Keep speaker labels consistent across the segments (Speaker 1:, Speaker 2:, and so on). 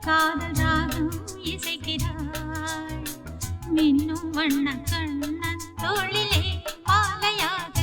Speaker 1: காதல் ராகம் இசைக்கிறாள். மின்னும் வண்ண கண்ணன் தோளிலே பாலையாக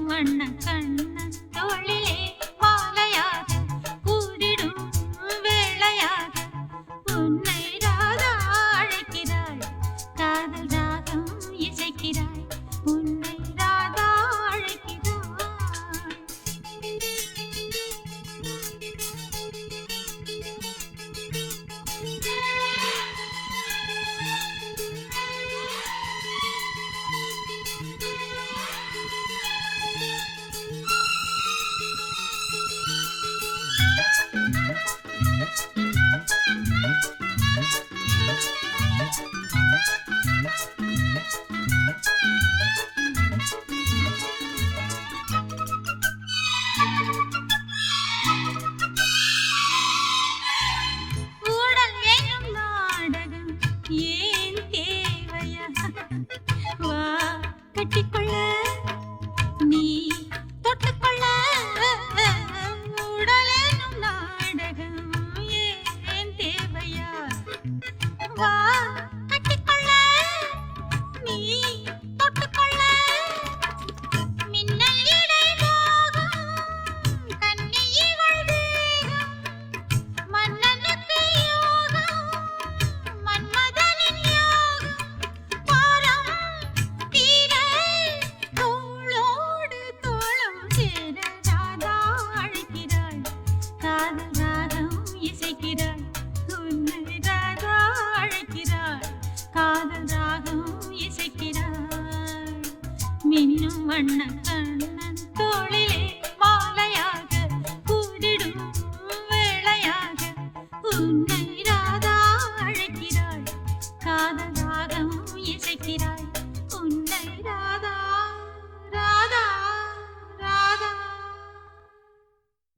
Speaker 1: வண்ண கண்ணன் தோளிலே கட்டிக்கொள்ள. நீ தொட்டுக்கொள்ள. உடலேனும் நாடகம் ஏன் தேவையா? வா காதல் ராகம் இசைக்கிறார். மின்னும் வண்ண கண்ணன் தோளிலே மாலையாக கூதிடும் வேளையாக உன்னை ராதா அழைக்கிறாள். காதல் ராகம் இசைக்கிறாள்